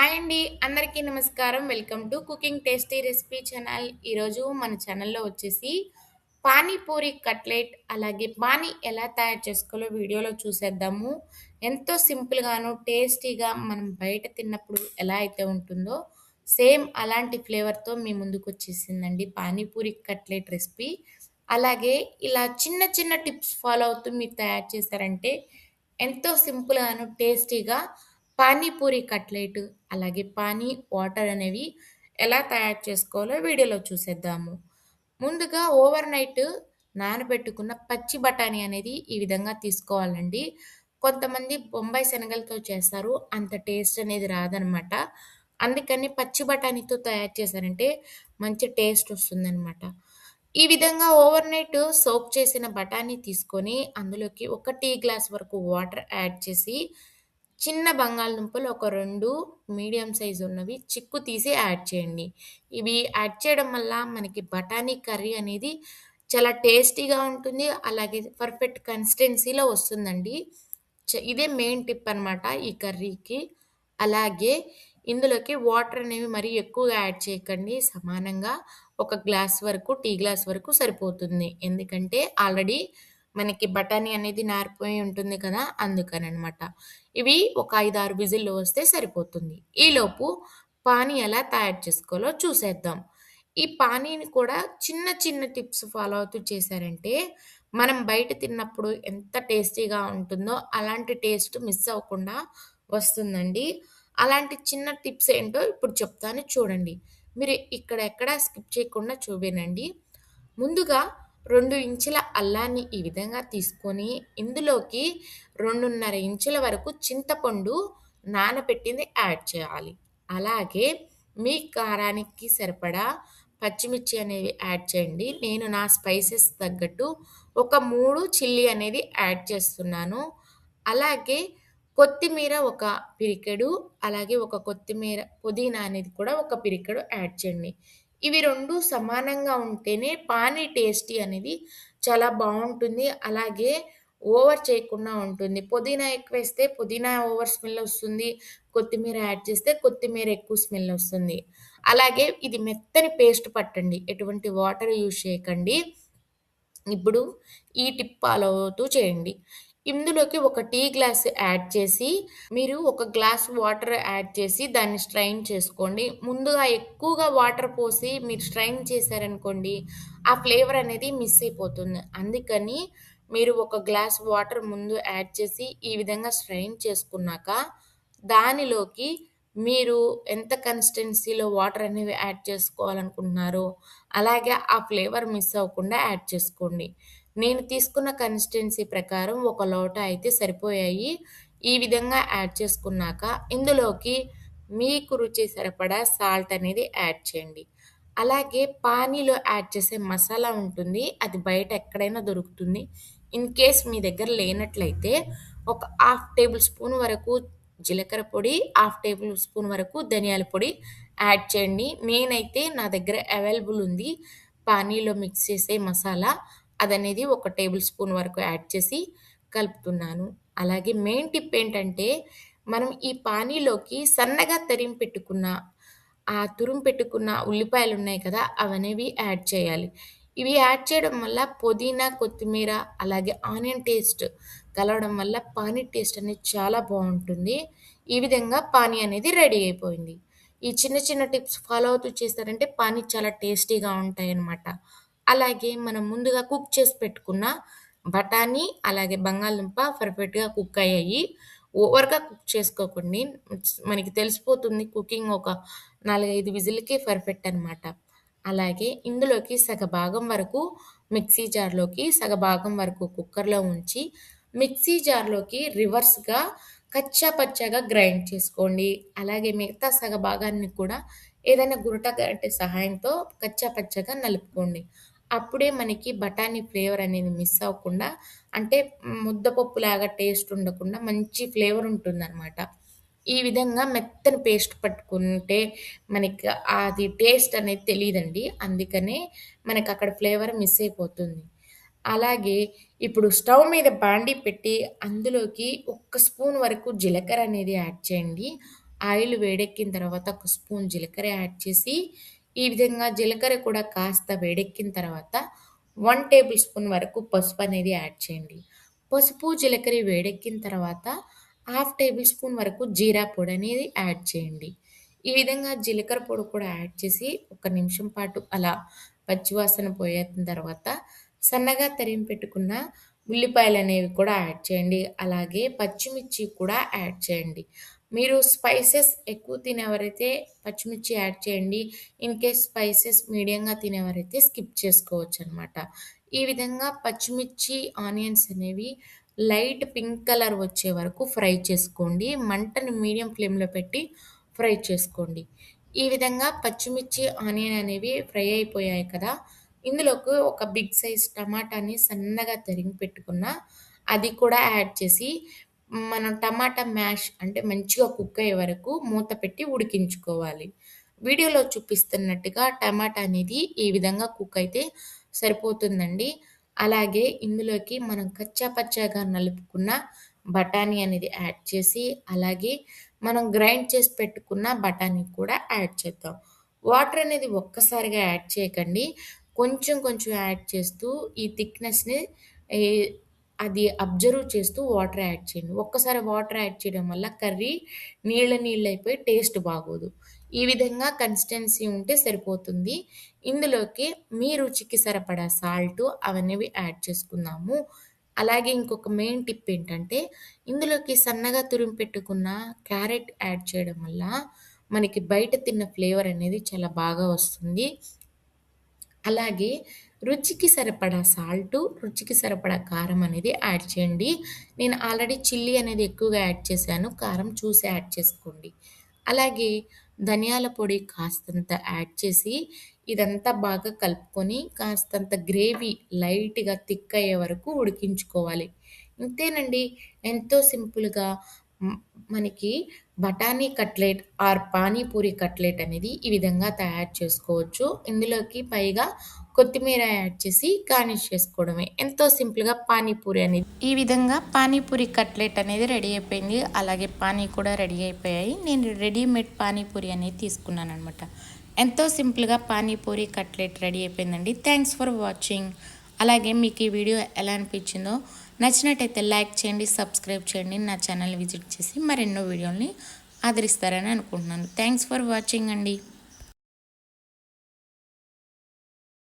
Hi అండి అందరికీ నమస్కారం. Welcome to cooking tasty recipe channel. ఈరోజు మన ఛానల్లో వచ్చేసి పానీపూరి కట్లెట్ అలాగే పానీ ఎలా తయారు చేసుకోవాలో వీడియోలో చూసేద్దాము. ఎంతో సింపుల్గాను టేస్టీగా మనం బయట తిన్నప్పుడు ఎలా అయితే ఉంటుందో సేమ్ అలాంటి ఫ్లేవర్తో మీ ముందుకు వచ్చేసిందండి పానీపూరి కట్లెట్ రెసిపీ. అలాగే ఇలా చిన్న చిన్న టిప్స్ ఫాలో అవుతూ మీరు తయారు చేశారంటే ఎంతో సింపుల్గాను టేస్టీగా పానీపూరి కట్లెట్ అలాగే పానీ వాటర్ అనేవి ఎలా తయారు చేసుకోవాలో వీడియోలో చూసేద్దాము. ముందుగా ఓవర్ నైట్ నానబెట్టుకున్న పచ్చి బఠానీ అనేది ఈ విధంగా తీసుకోవాలండి. కొంతమంది బొంబాయి శనగలతో చేస్తారు అంత టేస్ట్ అనేది రాదనమాట. అందుకని పచ్చి బఠానీతో తయారు చేశారంటే మంచి టేస్ట్ వస్తుందన్నమాట ఈ విధంగా ఓవర్ నైట్ సోక్ చేసిన బఠానీ తీసుకొని అందులోకి ఒక టీ గ్లాస్ వరకు వాటర్ యాడ్ చేసి చిన్న బంగాళదుంపలు ఒక రెండు మీడియం సైజు ఉన్నవి చిక్కు తీసి యాడ్ చేయండి. ఇవి యాడ్ చేయడం వల్ల మనకి బఠానీ కర్రీ అనేది చాలా టేస్టీగా ఉంటుంది అలాగే పర్ఫెక్ట్ కన్సిస్టెన్సీలో వస్తుందండి. ఇదే మెయిన్ టిప్ అనమాట ఈ కర్రీకి. అలాగే ఇందులోకి వాటర్ అనేవి మరీ ఎక్కువగా యాడ్ చేయకండి. సమానంగా ఒక గ్లాస్ వరకు టీ గ్లాస్ వరకు సరిపోతుంది. ఎందుకంటే ఆల్రెడీ మనకి బఠానీ అనేది నారిపోయి ఉంటుంది కదా అందుకని అనమాట ఇవి ఒక ఐదు ఆరు విజిల్లో వస్తే సరిపోతుంది. ఈలోపు పానీ ఎలా తయారు చేసుకోవాలో చూసేద్దాం. ఈ పానీని కూడా చిన్న చిన్న టిప్స్ ఫాలో అవుతూ చేశారంటే మనం బయట తిన్నప్పుడు ఎంత టేస్టీగా ఉంటుందో అలాంటి టేస్ట్ మిస్ అవ్వకుండా వస్తుందండి. అలాంటి చిన్న టిప్స్ ఏంటో ఇప్పుడు చెప్తాను చూడండి. మీరు ఇక్కడ ఎక్కడ స్కిప్ చేయకుండా చూపినండి ముందుగా రెండు ఇంచుల అల్లాన్ని ఈ విధంగా తీసుకొని ఇందులోకి రెండున్నర ఇంచుల వరకు చింతపండు నానబెట్టింది యాడ్ చేయాలి. అలాగే మీ కారానికి సరిపడా పచ్చిమిర్చి అనేవి యాడ్ చేయండి. నేను నా స్పైసెస్ తగ్గట్టు ఒక మూడు చిల్లీ అనేది యాడ్ చేస్తున్నాను. అలాగే కొత్తిమీర ఒక పిరికెడు అలాగే ఒక కొత్తిమీర పుదీనా అనేది కూడా ఒక పిరికెడు యాడ్ చేయండి. ఇవి రెండు సమానంగా ఉంటేనే పానీ టేస్టీ అనేది చాలా బాగుంటుంది. అలాగే ఓవర్ చేయకుండా ఉంటుంది. పుదీనా ఎక్కువ వేస్తే పుదీనా ఓవర్ స్మెల్ వస్తుంది. కొత్తిమీర యాడ్ చేస్తే కొత్తిమీర ఎక్కువ స్మెల్ వస్తుంది. అలాగే ఇది మెత్తని పేస్ట్ పట్టండి. ఎటువంటి వాటర్ యూజ్ చేయకండి. ఇప్పుడు ఈ టిప్ ఫాలో అవుతూ చేయండి. ఇందులోకి ఒక టీ గ్లాస్ యాడ్ చేసి మీరు ఒక గ్లాస్ వాటర్ యాడ్ చేసి దాన్ని స్ట్రైన్ చేసుకోండి. ముందుగా ఎక్కువగా వాటర్ పోసి మీరు స్ట్రైన్ చేశారనుకోండి ఆ ఫ్లేవర్ అనేది మిస్ అయిపోతుంది. అందుకని మీరు ఒక గ్లాస్ వాటర్ ముందు యాడ్ చేసి ఈ విధంగా స్ట్రైన్ చేసుకున్నాక దానిలోకి మీరు ఎంత కన్సిస్టెన్సీలో వాటర్ అనేవి యాడ్ చేసుకోవాలనుకుంటున్నారో అలాగే ఆ ఫ్లేవర్ మిస్ అవ్వకుండా యాడ్ చేసుకోండి. నేను తీసుకున్న కన్సిస్టెన్సీ ప్రకారం ఒక లోట అయితే సరిపోయాయి. ఈ విధంగా యాడ్ చేసుకున్నాక ఇందులోకి మీకు రుచి సరిపడా సాల్ట్ అనేది యాడ్ చేయండి. అలాగే పానీలో యాడ్ చేసే మసాలా ఉంటుంది. అది బయట ఎక్కడైనా దొరుకుతుంది. ఇన్ కేస్ మీ దగ్గర లేనట్లయితే ఒక హాఫ్ టేబుల్ స్పూన్ వరకు జీలకర్ర పొడి హాఫ్ టేబుల్ స్పూన్ వరకు ధనియాల పొడి యాడ్ చేయండి. నేనైతే నా దగ్గర అవైలబుల్ ఉంది. పానీలో మిక్స్ చేసే మసాలా. అదనేది ఒక టేబుల్ స్పూన్ వరకు యాడ్ చేసి కలుపుతున్నాను. అలాగే మెయిన్ టిప్ ఏంటంటే మనం ఈ పానీలోకి సన్నగా తరిమి పెట్టుకున్న ఆ తురుము పెట్టుకున్న ఉల్లిపాయలు ఉన్నాయి కదా అవనేవి యాడ్ చేయాలి. ఇవి యాడ్ చేయడం వల్ల పుదీనా కొత్తిమీర అలాగే ఆనియన్ టేస్ట్ కలవడం వల్ల పానీ టేస్ట్ అనేది చాలా బాగుంటుంది. ఈ విధంగా పానీ అనేది రెడీ అయిపోయింది. ఈ చిన్న చిన్న టిప్స్ ఫాలో అవుతూ చేస్తారంటే పానీ చాలా టేస్టీగా ఉంటాయి అన్నమాట అలాగే మనం ముందుగా కుక్ చేసి పెట్టుకున్న బఠానీ అలాగే బంగాళదుంప పర్ఫెక్ట్గా కుక్ అయ్యాయి. ఓవర్గా కుక్ చేసుకోకండి. మనకి తెలిసిపోతుంది కుకింగ్ ఒక నాలుగైదు విజిల్కి పర్ఫెక్ట్ అనమాట అలాగే ఇందులోకి సగభాగం వరకు మిక్సీ జార్లోకి సగభాగం వరకు కుక్కర్లో ఉంచి మిక్సీ జార్లోకి రివర్స్గా కచ్చా పచ్చగా గ్రైండ్ చేసుకోండి. అలాగే మిగతా సగభాగాన్ని కూడా ఏదైనా గురట గంటే సహాయంతో కచ్చా పచ్చగా నలుపుకోండి. అప్పుడే మనకి బఠానీ ఫ్లేవర్ అనేది మిస్ అవ్వకుండా అంటే ముద్దపప్పులాగా టేస్ట్ ఉండకుండా మంచి ఫ్లేవర్ ఉంటుందన్నమాట. ఈ విధంగా మెత్తని పేస్ట్ పట్టుకుంటే మనకి అది టేస్ట్ అనేది తెలియదండి అందుకనే మనకు అక్కడ ఫ్లేవర్ మిస్ అయిపోతుంది. అలాగే ఇప్పుడు స్టవ్ మీద బాండీ పెట్టి అందులోకి ఒక్క స్పూన్ వరకు జీలకర్ర అనేది యాడ్ చేయండి. ఆయిల్ వేడెక్కిన తర్వాత ఒక స్పూన్ జీలకర్ర యాడ్ చేసి ఈ విధంగా జీలకర్ర కూడా కాస్త వేడెక్కిన తర్వాత వన్ టేబుల్ స్పూన్ వరకు పసుపు అనేది యాడ్ చేయండి. పసుపు జీలకర్ర వేడెక్కిన తర్వాత హాఫ్ టేబుల్ స్పూన్ వరకు జీరా పొడి అనేది యాడ్ చేయండి. ఈ విధంగా జీలకర్ర పొడి కూడా యాడ్ చేసి ఒక నిమిషం పాటు అలా పచ్చివాసన పోయేసిన తర్వాత సన్నగా తరిగి పెట్టుకున్న ఉల్లిపాయలు అనేవి కూడా యాడ్ చేయండి. అలాగే పచ్చిమిర్చి కూడా యాడ్ చేయండి. మీరు స్పైసెస్ ఎక్కువ తినేవారైతే పచ్చిమిర్చి యాడ్ చేయండి. ఇన్ కేస్ స్పైసెస్ మీడియంగా తినేవారైతే స్కిప్ చేసుకోవచ్చు అనమాట ఈ విధంగా పచ్చిమిర్చి ఆనియన్స్ అనేవి లైట్ పింక్ కలర్ వచ్చే వరకు ఫ్రై చేసుకోండి. మంటని మీడియం ఫ్లేమ్లో పెట్టి ఫ్రై చేసుకోండి. ఈ విధంగా పచ్చిమిర్చి ఆనియన్ అనేవి ఫ్రై అయిపోయాయి కదా. ఇందులోకి ఒక బిగ్ సైజ్ టమాటాని సన్నగా తరిగి పెట్టుకున్న అది కూడా యాడ్ చేసి మనం టమాటా మ్యాష్ అంటే మంచిగా కుక్ అయ్యే వరకు మూత పెట్టి ఉడికించుకోవాలి. వీడియోలో చూపిస్తున్నట్టుగా టమాటా అనేది ఈ విధంగా కుక్ అయితే సరిపోతుందండి. అలాగే ఇందులోకి మనం కచ్చా పచ్చాగా నలుపుకున్న బఠానీ అనేది యాడ్ చేసి అలాగే మనం గ్రైండ్ చేసి పెట్టుకున్న బఠానీ కూడా యాడ్ చేద్దాం. వాటర్ అనేది ఒక్కసారిగా యాడ్ చేయకండి. కొంచెం కొంచెం యాడ్ చేస్తూ ఈ థిక్నెస్ని అది అబ్జర్వ్ చేస్తూ వాటర్ యాడ్ చేయండి. ఒక్కసారి వాటర్ యాడ్ చేయడం వల్ల కర్రీ నీళ్ళ నీళ్ళు అయిపోయి టేస్ట్ బాగోదు. ఈ విధంగా కన్సిస్టెన్సీ ఉంటే సరిపోతుంది. ఇందులోకి మీ రుచికి సరిపడా సాల్ట్ అవన్నీ యాడ్ చేసుకుందాము. అలాగే ఇంకొక మెయిన్ టిప్ ఏంటంటే ఇందులోకి సన్నగా తురిమి పెట్టుకున్న క్యారెట్ యాడ్ చేయడం వల్ల మనకి బయట తిన్న ఫ్లేవర్ అనేది చాలా బాగా వస్తుంది. అలాగే రుచికి సరిపడా సాల్టు రుచికి సరిపడా కారం అనేది యాడ్ చేయండి. నేను ఆల్రెడీ చిల్లీ అనేది ఎక్కువగా యాడ్ చేశాను. కారం చూసి యాడ్ చేసుకోండి. అలాగే ధనియాల పొడి కాస్తంత యాడ్ చేసి ఇదంతా బాగా కలుపుకొని కాస్తంత గ్రేవీ లైట్గా థిక్ అయ్యే వరకు ఉడికించుకోవాలి. ఇంతేనండి. ఎంతో సింపుల్గా మనకి బఠానీ కట్లెట్ ఆర్ పానీపూరి కట్లెట్ అనేది ఈ విధంగా తయారు చేసుకోవచ్చు. ఇందులోకి పైగా కొత్తిమీర యాడ్ చేసి గార్నిష్ చేసుకోవడమే. ఎంతో సింపుల్గా పానీపూరి అనేది. ఈ విధంగా పానీపూరి కట్లెట్ అనేది రెడీ అయిపోయింది. అలాగే పానీ కూడా రెడీ అయిపోయాయి. నేను రెడీమేడ్ పానీపూరి అనేది తీసుకున్నాను అనమాట ఎంతో సింపుల్గా పానీపూరి కట్లెట్ రెడీ అయిపోయిందండి. Thanks for watching. అలాగే మీకు ఈ వీడియో ఎలా అనిపించిందో నచ్చినట్టయితే లైక్ చేయండి సబ్స్క్రైబ్ చేయండి. నా ఛానల్ విజిట్ చేసి మరెన్నో వీడియోని ఆదరిస్తారని అనుకుంటున్నాను. థ్యాంక్స్ ఫర్ వాచింగ్ అండి.